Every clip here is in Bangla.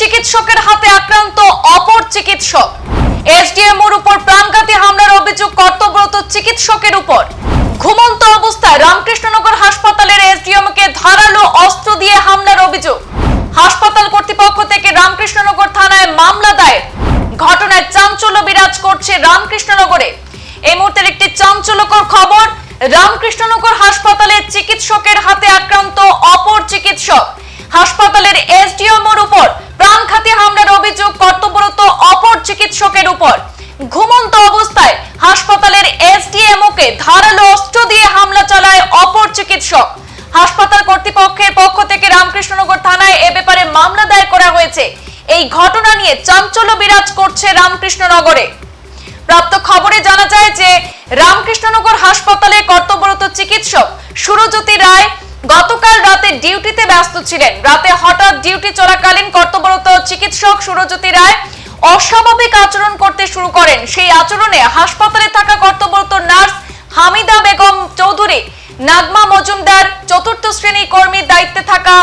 চিকিৎসকের হাতে আক্রান্ত অপর চিকিৎসক। এসডিএমওর উপর প্রাণঘাতী হামলার অভিযোগ কর্তব্যরত চিকিৎসকের উপর। ঘুমন্ত অবস্থায় রামকৃষ্ণনগর হাসপাতালের এসডিএমকে ধারালো অস্ত্র দিয়ে হামলার অভিযোগ। হাসপাতাল কর্তৃপক্ষ থেকে রামকৃষ্ণনগর থানায় মামলা দায়ের। ঘটনায় চাঞ্চল্য বিরাজ করছে রামকৃষ্ণনগরে। এই মুহূর্তের একটি চাঞ্চল্যকর খবর, রামকৃষ্ণনগর হাসপাতালের চিকিৎসকের হাতে আক্রান্ত অপর চিকিৎসক। হাসপাতালের এসডিএমওর উপর প্রাণঘাতী হামলার অভিযোগ কর্তব্যরত অপর চিকিৎসকের উপর। ঘুমন্ত অবস্থায় হাসপাতালের এসডিএমওকে ধারালো অস্ত্র দিয়ে হামলা চালায় অপর চিকিৎসক। হাসপাতাল কর্তৃপক্ষের পক্ষ থেকে রামকৃষ্ণনগর থানায় এ ব্যাপারে মামলা দায়ের করা হয়েছে। এই ঘটনা নিয়ে চাঞ্চল্য বিরাজ করছে রামকৃষ্ণনগরে। প্রাপ্ত খবরে জানা যায় যে, রামকৃষ্ণনগর হাসপাতালে কর্তব্যরত চিকিৎসক সুরজ্যোতি রায় গতকাল রাতে ডিউটিতে ব্যস্ত ছিলেন। রাতে হঠাৎ ডিউটি চলাকালীন কর্তব্যরত চিকিৎসক সুরজ্যোতি রায় অস্বাভাবিক আচরণ করতে শুরু করেন। সেই আচরণে হাসপাতালে থাকা কর্তব্যরত নার্স হামিদা বেগম চৌধুরী, নাগমা মজুমদার, চতুর্থ শ্রেণি কর্মীর দায়িত্বে থাকা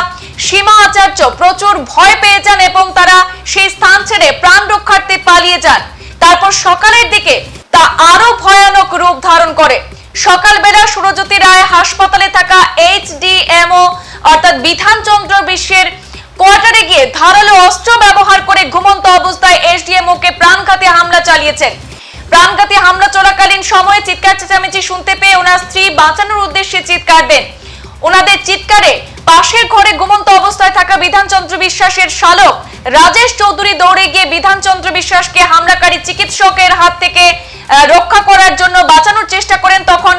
সীমা আচার্য প্রচুর ভয় পেয়ে যান এবং তারা সেই স্থান ছেড়ে প্রাণ রক্ষার্থে পালিয়ে যান। তারপর সকালের দিকে তা আরও ভয়ানক রূপ ধারণ করে। সকালবেলা সুরজ্যোতি রায় হাসপাতালে থাকা এইচডিএমও অর্থাৎ বিধানচন্দ্র বিশ্বের কোয়ার্টারে গিয়ে ধারালো অস্ত্র ব্যবহার করে ঘুমন্ত অবস্থায় এসডিএমও কে প্রাণঘাতী হামলা চালিয়েছেন। প্রাণঘাতী হামলা চলাকালীন সময়ে চিৎকার চেঁচামেচি শুনতে পেয়ে ওনার স্ত্রী বাঁচানোর উদ্দেশ্যে চিৎকার দেন। ওনাদের চিৎকারে পাশের ঘরে ঘুমন্ত অবস্থায় থাকা বিধানচন্দ্র বিশ্বাসের শালক রাজেশ চৌধুরী দৌড়ে গিয়ে বিধানচন্দ্র বিশ্বাসকে হামলাকারী চিকিৎসকের হাত থেকে রক্ষা করার জন্য বাঁচানোর চেষ্টা করেন তখন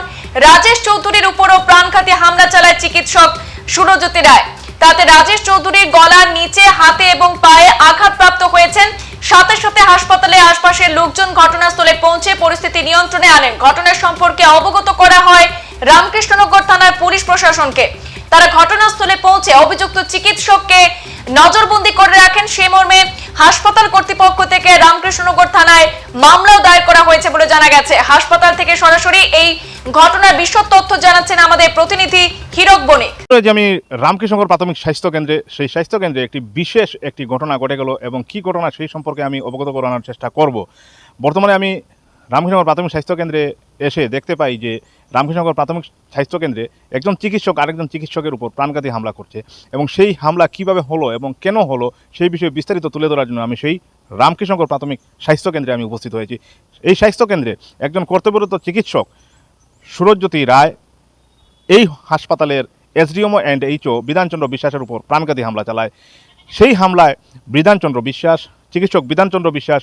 রাজেশ চৌধুরীর উপরও প্রাণঘাতী হামলা চালায় চিকিৎসক সুরজ্যোতি রায়। তাতে রাজেশ চৌধুরীর গলার নিচে, হাতে এবং পায়ে আঘাতপ্রাপ্ত হয়েছেন। সাথে সাথে হাসপাতালে আশপাশের লোকজন ঘটনাস্থলে পৌঁছে পরিস্থিতি নিয়ন্ত্রণে আনেন। ঘটনা সম্পর্কে অবগত করা হয় রামকৃষ্ণনগর থানার পুলিশ প্রশাসনকে। তারা ঘটনাস্থলে পৌঁছে অভিযুক্ত চিকিৎসককে নজরবন্দি করে রাখেন। সে মর্মে হাসপাতাল কর্তৃপক্ষ থেকে রামকৃষ্ণনগর থানায় মামলাও দায়ের করা হয়েছে বলে জানা গেছে। হাসপাতাল থেকে সরাসরি এই ঘটনার বিশদ তথ্য জানাচ্ছেন আমাদের প্রতিনিধি হিরক বণিক। আমি রামকৃষ্ণনগর প্রাথমিক স্বাস্থ্য কেন্দ্রে, সেই স্বাস্থ্য কেন্দ্রে একটি বিশেষ একটি ঘটনা ঘটে গেল এবং কি ঘটনা সেই সম্পর্কে আমি অবগত করানোর চেষ্টা করব। বর্তমানে আমি রামকৃষ্ণনগর প্রাথমিক স্বাস্থ্য কেন্দ্রে এসে দেখতে পাই যে রামকৃষ্ণনগর প্রাথমিক স্বাস্থ্য কেন্দ্রে একজন চিকিৎসক আরেকজন চিকিৎসকের উপর প্রাণঘাতী হামলা করছে এবং সেই হামলা কীভাবে হলো এবং কেন হলো সেই বিষয়ে বিস্তারিত তুলে ধরার জন্য আমি সেই রামকৃষ্ণনগর প্রাথমিক স্বাস্থ্য কেন্দ্রে আমি উপস্থিত হয়েছি। এই স্বাস্থ্য কেন্দ্রে একজন কর্তব্যরত চিকিৎসক সুরজ্যোতি রায়, এই হাসপাতালের এসডিএমও অ্যান্ড এইচও বিধানচন্দ্র বিশ্বাসের উপর প্রাণঘাতী হামলা চালায়। সেই হামলায় বিধানচন্দ্র বিশ্বাস, চিকিৎসক বিধানচন্দ্র বিশ্বাস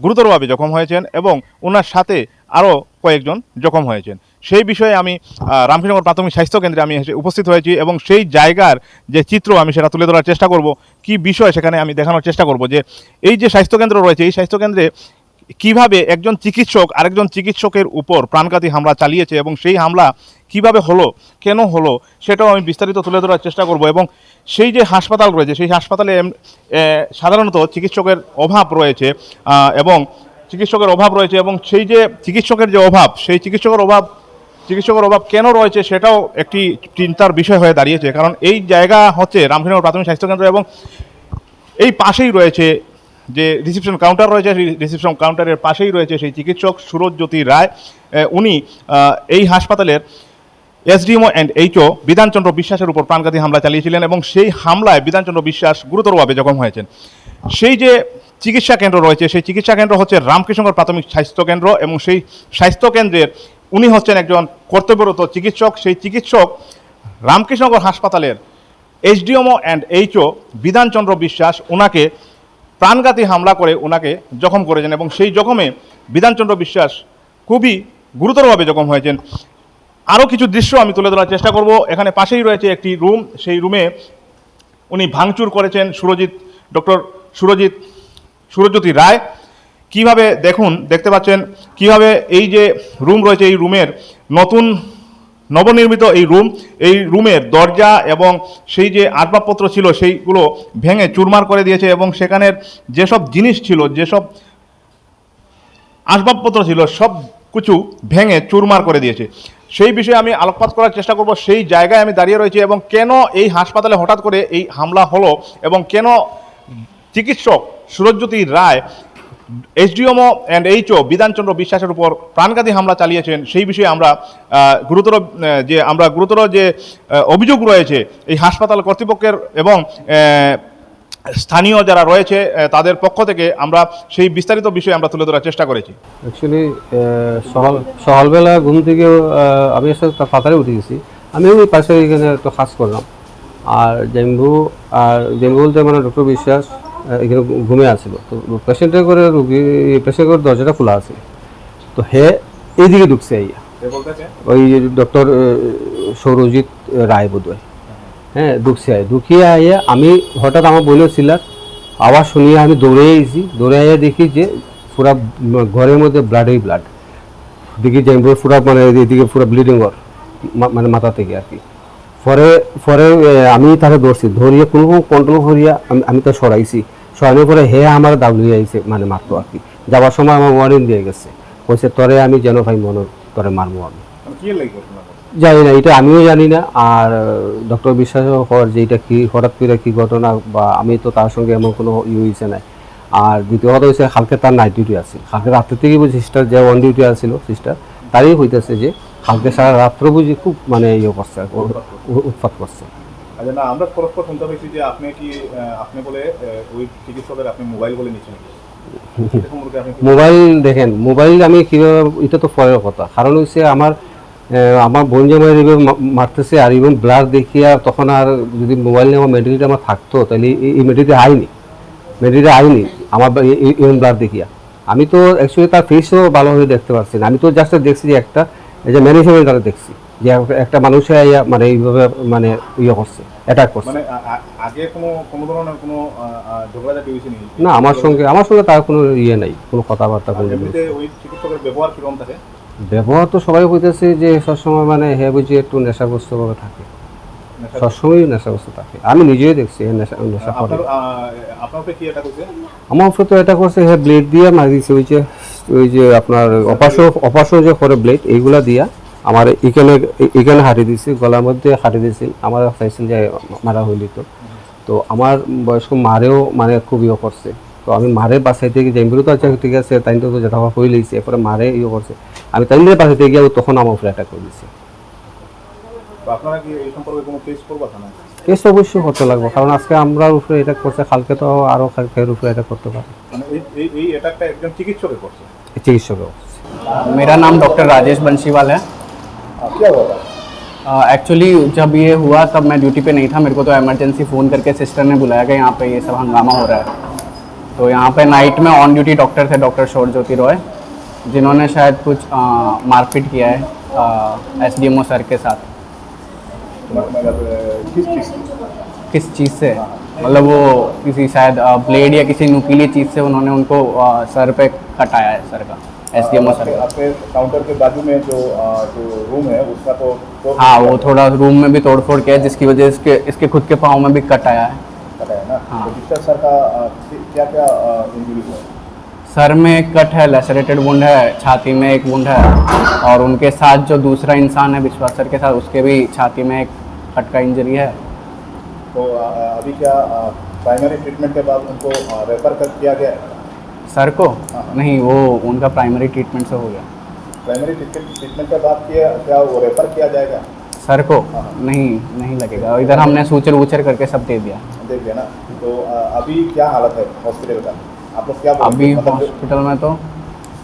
গুরুতরভাবে জখম হয়েছেন এবং ওনার সাথে আরও কয়েকজন জখম হয়েছেন। সেই বিষয়ে আমি আহ, রামকৃষ্ণনগর প্রাথমিক স্বাস্থ্য কেন্দ্রে আমি উপস্থিত হয়েছি এবং সেই জায়গার যে চিত্র আমি সেটা তুলে ধরার চেষ্টা করব কি বিষয় সেখানে আমি দেখানোর চেষ্টা করব যে এই যে স্বাস্থ্যকেন্দ্র রয়েছে এই স্বাস্থ্যকেন্দ্রে কীভাবে একজন চিকিৎসক আরেকজন চিকিৎসকের উপর প্রাণঘাতী হামলা চালিয়েছে এবং সেই হামলা কীভাবে হলো, কেন হলো, সেটাও আমি বিস্তারিত তুলে ধরার চেষ্টা করব এবং সেই যে হাসপাতাল রয়েছে, সেই হাসপাতালে সাধারণত চিকিৎসকের অভাব রয়েছে এবং চিকিৎসকের অভাব রয়েছে এবং সেই যে চিকিৎসকের যে অভাব, সেই চিকিৎসকের অভাব চিকিৎসকের অভাব কেন রয়েছে সেটাও একটি চিন্তার বিষয় হয়ে দাঁড়িয়েছে। কারণ এই জায়গা হচ্ছে রামকৃষ্ণ প্রাথমিক স্বাস্থ্যকেন্দ্র এবং এই পাশেই রয়েছে যে রিসিপশন কাউন্টার রয়েছে, সেই রিসিপশন কাউন্টারের পাশেই রয়েছে সেই চিকিৎসক সুরজ্যোতি রায়। উনি এই হাসপাতালের এসডিএমও অ্যান্ড এইচও বিধানচন্দ্র বিশ্বাসের উপর প্রাণঘাতী হামলা চালিয়েছিলেন এবং সেই হামলায় বিধানচন্দ্র বিশ্বাস গুরুতরভাবে জখম হয়েছেন। সেই যে চিকিৎসা কেন্দ্র রয়েছে, সেই চিকিৎসা কেন্দ্র হচ্ছে রামকৃষ্ণগর প্রাথমিক স্বাস্থ্য কেন্দ্র এবং সেই স্বাস্থ্য কেন্দ্রের উনি হচ্ছেন একজন কর্তব্যরত চিকিৎসক। সেই চিকিৎসক রামকৃষ্ণগর হাসপাতালের এইচডিএমও অ্যান্ড এইচও বিধানচন্দ্র বিশ্বাস ওনাকে প্রাণঘাতী হামলা করে ওনাকে জখম করেছেন এবং সেই জখমে বিধানচন্দ্র বিশ্বাস খুবই গুরুতরভাবে জখম হয়েছেন। আরও কিছু দৃশ্য আমি তুলে ধরার চেষ্টা করব। এখানে পাশেই রয়েছে একটি রুম। সেই রুমে উনি ভাঙচুর করেছেন সুরজিৎ, ডক্টর সুরজিৎ, সুরজ্যোতি রায়। কীভাবে দেখুন, দেখতে পাচ্ছেন, কীভাবে এই যে রুম রয়েছে, এই রুমের নতুন নবনির্মিত এই রুম, এই রুমের দরজা এবং সেই যে আসবাবপত্র ছিল, সেইগুলো ভেঙে চুরমার করে দিয়েছে এবং সেখানের যেসব জিনিস ছিল, যেসব আসবাবপত্র ছিল সব কিছু ভেঙে চুরমার করে দিয়েছে। সেই বিষয়ে আমি আলোকপাত করার চেষ্টা করব। সেই জায়গায় আমি দাঁড়িয়ে রয়েছি এবং কেন এই হাসপাতালে হঠাৎ করে এই হামলা হলো এবং কেন চিকিৎসক Surajyoti Roy, SDMO and HO Bidhanchandra বিশ্বাসের উপর প্রাণঘাতী হামলা চালিয়েছেন, সেই বিষয়ে আমরা গুরুতর যে আমরা গুরুতর যে অভিযোগ রয়েছে এই হাসপাতাল কর্তৃপক্ষের এবং স্থানীয় যারা রয়েছে তাদের পক্ষ থেকে আমরা সেই বিস্তারিত বিষয়ে আমরা তুলে ধরার চেষ্টা করেছি। অ্যাকচুয়ালি সকাল সকালবেলা ঘুম থেকে আমি আসলে তাড়াতাড়ি উঠে গেছি। আমি ওই পাশে এখানে একটু কাজ করলাম। আর জেম্বু আর জেম্বু বলতে মানে ডক্টর বিশ্বাস এখানে ঘুমে আছিল। তো পেশেন্টের করে রুগী পেশেন্ট করে দরজাটা খোলা আছে। তো হে এইদিকে ঢুকছে আইয়া ওই ডক্টর সৌরজিৎ রায় বোধহয়। হ্যাঁ ঢুকছে আয়। ঢুকিয়ে আইয়া আমি হঠাৎ আমার বোনের ছিলার আওয়াজ শুনিয়ে আমি দৌড়ে আইছি দৌড়ে আইয়া দেখি যে পুরা ঘরের মধ্যে ব্লাডই ব্লাড দেখি যে পুরা মানে এদিকে পুরো ব্লিডিং ওর মানে মাথা থেকে আর কি। পরে পরে আমি তাকে ধরছি। ধরিয়ে কোনো কন্ট্রোল করিয়া আমি আমি তো সরাইছি। সরানোর পরে হে আমার দাবলিয়ে আইছে মানে মারতো আর কি। যাওয়ার সময় আমার ওয়ার্নিং দিয়ে গেছে। কইছে, তরে আমি যেন ভাই মনে তরে মারবো আমি। জানি না এটা আমিও জানি না। আর ডক্টর বিশ্বাসও হওয়ার যে এটা কি হঠাৎ করে কি ঘটনা বা আমি তো তার সঙ্গে এমন কোনো ইয়ে হয়েছে নাই। আর দ্বিতীয় কথা হচ্ছে কালকে তার নাইট ডিউটি আছে। কালকে রাত্রে থেকে বুঝি সিস্টার যে অন ডিউটি আছিল সিস্টার তারই হইতেছে যে কালকে সারা রাত্র বুঝি খুব মানে ইয়ে করছে উৎপাত করছে। আচ্ছা না আমরা পরস্পর শুনতে পেয়েছি যে আপনি কি আপনি বলে ওই চিকিৎসকের আপনি মোবাইল বলে নিচ্ছেন মোবাইল দেখেন মোবাইল আমি কীভাবে এটা তো পরের কথা। কারণ হচ্ছে আমার আমার বোন যে আমার এইভাবে মারতেছে আর ইভেন ব্লাড দেখিয়া তখন আর যদি মোবাইল নিয়ে আমার মেডিকেলটা আমার থাকতো তাহলে এই- মেডিকেলটা আইনি। মেডিকেলটা আইনি আমার ইভেন ব্লাড দেখিয়া। আমি তো অ্যাকচুয়ালি তার ফেসও ভালোভাবে দেখতে পারছি না। আমি তো জাস্ট দেখছি যে একটা এই যে ম্যানেজমেন্ট তারা দেখছি যে একটা মানুষে মানে এইভাবে মানে ইয়ে করছে অ্যাটাক করছে। মানে আ- আ- আগে কোনো কোনো ধরনের কোনো ঝগড়াঝাটি হয়েছে না আমার সঙ্গে আমার সঙ্গে তার কোনো ইয়ে নাই কোনো কথাবার্তা কোনো ওই চিকিৎসকের ব্যবহার কীরকম থাকে ব্যবহার তো সবাই হইতেছে যে সবসময় মানে হে বুঝি একটু নেশাগ্রস্তভাবে থাকে। সবসময় নেশাগ্রস্ত থাকে। আমি নিজেই দেখছি নেশা করে আমার উপরে তো এটা করছে হে ব্লেড দিয়ে মারি দিছে ওই যে ওই যে আপনার অপারেশন অপারেশন যে করে ব্লেড এইগুলা দিয়া আমার এখানে এখানে হাঁটি দিছি গলার মধ্যে হাঁটি দিছিল আমার চাইছিল যে মারা হইলি তো। তো আমার বয়স্ক মারেও মানে খুব ইয়ে করছে। তো আমি মারে বাসাইতে গিয়ে যাইম তো আচ্ছা ঠিক আছে তাই তো যেটা হয়ে লইছে এরপরে মারে ইয়ে করছে। আমি তাই বাসাইতে গিয়ে তখন আমার উপরে অ্যাটাক করে দিছে তো আপনারা কি এই সম্পর্কে কোনো কেস করবা না কেস অবশ্যই করতে লাগবে কারণ আজকে আমরা উপরে এটা করছে কালকে তো আরও কালকের উপরে এটা করতে পারে মানে এই এই এই অ্যাটাকটা একজন চিকিৎসকের করছে চিকিৎসক मेरा नाम डॉक्टर राजेश बंशीवाल है আহ, क्या हुआ था एक्चुअली जब ये हुआ तब मैं ड्यूटी पे नहीं था मेरे को तो इमरजेंसी फ़ोन करके सिस्टर ने बुलाया कि यहाँ पे ये सब हंगामा हो रहा है तो यहाँ पे नाइट में ऑन ड्यूटी डॉक्टर थे डॉक्टर शोर ज्योति रॉय जिन्होंने शायद कुछ मारपीट किया है एस डी सर के साथ। मतलब किस चीज़ किस चीज़ से? मतलब वो किसी शायद ब्लेड या किसी नुकीली चीज़ से उन्होंने उनको सर पे कटाया है सर का एस डी सर का। आपके काउंटर के बाजू में जो जो रूम है उसका तो, तो हाँ वो थोड़ा रूम में भी तोड़ फोड़ किया है जिसकी वजह से इसके इसके खुद के पाँव में भी कट आया है। पता है ना? हाँ। तो सर का क्या क्या इंजरी हुआ? है? सर में एक कट है लेसरेटेड वुंड है छाती में एक वुंड है और उनके साथ जो दूसरा इंसान है विश्वास सर के साथ उसके भी छाती में एक कट का इंजरी है। तो अभी क्या प्राइमरी ट्रीटमेंट के बाद उनको रेफर कर किया गया? है सर को? हाँ। नहीं वो उनका प्राइमरी ट्रीटमेंट से हो गया। प्राइमरी ट्रीटमेंट के बाद किया क्या वो रेफर किया जाएगा? सर को? हाँ। नहीं नहीं लगेगा। इधर हमने सूचर वूचर करके सब दे दिया। देख लिया ना? तो अभी क्या हालत है हॉस्पिटल का? आप लोग क्या अभी बोलेंगे मतलब जो- हॉस्पिटल में तो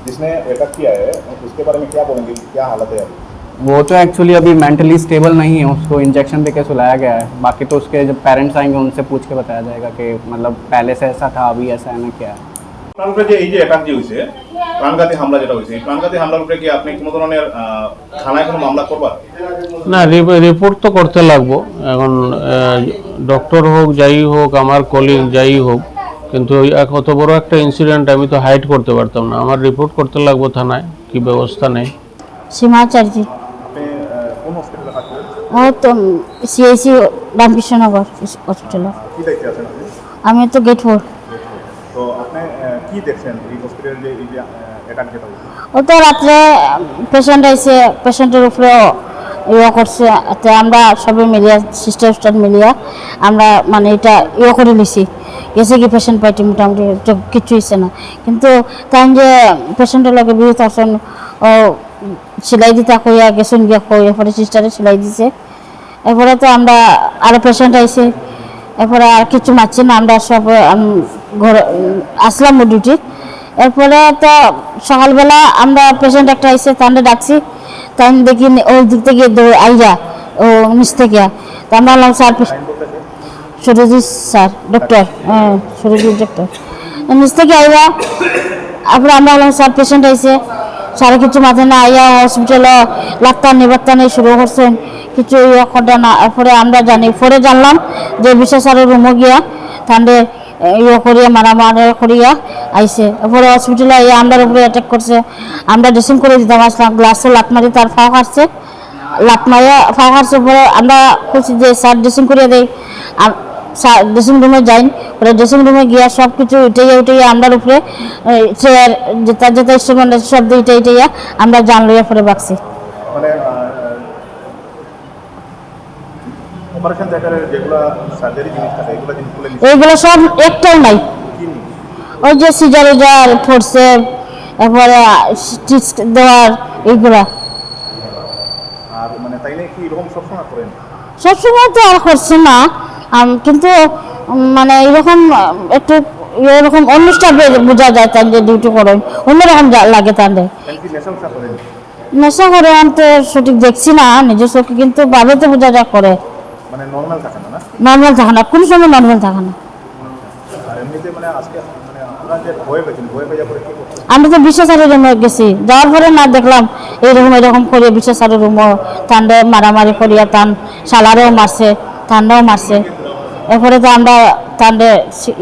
जिसने अटैक किया है उसके बारे में क्या बोलेंगे क्या हालत है अभी वो तो एक्चुअली अभी मेंटली स्टेबल नहीं है उसको इंजेक्शन दे के सुलाया गया है बाकी तो उसके जब पेरेंट्स आएंगे उनसे पूछ के बताया जाएगा कि मतलब पहले से ऐसा था अभी ऐसा है ना क्या है আপনার উপরে যে এই যে অ্যাটাক যে হয়েছে প্রাণঘাতী হামলা যেটা হয়েছে এই প্রাণঘাতী হামলার উপরে কি আপনি কোনো ধরনের আহ, থানায় কোনো মামলা করবা না রি- রিপোর্ট তো করতে লাগবো এখন ডক্টর হোক যাই হোক আমার কলিগ যাই হোক কিন্তু অত বড় একটা ইনসিডেন্ট আমি তো হাইড করতে পারতাম না। আমার রিপোর্ট করতে লাগবো থানায় কি ব্যবস্থা নেই? সীমা চ্যাটার্জি। আপনি আহ, কোন হসপিটালে কাজ করেন ও তো সিআইসি রামকৃষ্ণনগর হসপিটালে আমি তো গেট ফোর ও তো রাত্রে পেশেন্ট আইসে পেশেন্টের উপরে ইয়ে করছে। আমরা সবাই মিলিয়া সিস্টার মিলিয়া আমরা মানে এটা ইয়ে করে নিছি। গেছে পেশেন্ট পাইটি মোটামুটি কিছু হয়েছে না। কিন্তু তাই যে পেশেন্টের লগে বিরত আসন, ও, সেলাই দিতে কইয়া গেছেন গিয়া কই, এরপরে সিস্টারে সেলাই দিছে। এরপরে তো আমরা আরও পেশেন্ট আইছে। এরপরে আর কিছু মারছি না, আমরা সব ঘরে আসলাম ডিউটি এরপরে তো সকালবেলা আমরা পেশেন্ট একটা আইসে তাহলে ডাকছি। তাই দেখি ওই দিক থেকে আইয়া, ও নিচ থেকে। তা আমরা স্যার সুরজিৎ স্যার ডক্টর হ্যাঁ সুরজিৎ ডক্টর নিচ থেকে আইয়া তারপরে আমরা স্যার পেশেন্ট আইসে সারা কিছু মাথায় না আইয়া হসপিটালে লাত্তান নিবাত্তানি শুরু করছেন কিছু ইয়ে করে না এরপরে আমরা জানি পরে জানলাম যে বিশেষ আরও রুমে গিয়া তাহলে ইয়ে করিয়া মারামারি করিয়া আইসে এরপরে হসপিটালে আইয়া আমরা উপরে অ্যাটাক করছে আমরা ড্রেসিং করে দিতাম আসলাম গ্লাসে লাত মারি তার ফাও কাটছে লাত মারিয়া ফাও কাটছে পরে আমরা খুঁজছি যে স্যার ড্রেসিং করিয়া দেয় ড্রেসিং রুমে যাই পরে ড্রেসিং রুমে গিয়া সব কিছু উঠাইয়া উঠাইয়া আমরার উপরে চেয়ার যেটা যেটা ইনস্ট্রুমেন্ট সব দিয়ে উঠাই উঠাইয়া আমরা জান লইয়া পরে বাকছি মানে এইগুলো সব একটাও নাই। ওই যে সিজার এরপরে স্টিচ দেওয়ার এইগুলা। মানে সবসময় তো আর করছে না। কিন্তু মানে এরকম একটু এরকম অনুষ্ঠান বোঝা যায় তার যে ডিউটি করেন অন্যরকম লাগে তাদের। নেশা করে আমি তো সঠিক দেখছি না নিজের চোখে কিন্তু ভাবে তো বোঝা যা করে। মানে নর্মাল থাকে না না? নর্মাল থাকে না কোনো সময় নর্মাল থাকে না। মানে মানে আমি তো বিশ্বাসারের রুমে গেছি। যাওয়ার পরে না দেখলাম এইরকম এরকম করে বিশ্বাসারের রুমও তান্ডে মারামারি করিয়া তান শালারেও মারছে। তান্ডাও মারছে। এরপরে তো আমরা ঠান্ডে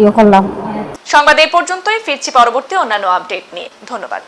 ইয়ে করলাম। সংবাদ এই পর্যন্তই, ফিরছি পরবর্তী অন্যান্য আপডেট নিয়ে। ধন্যবাদ।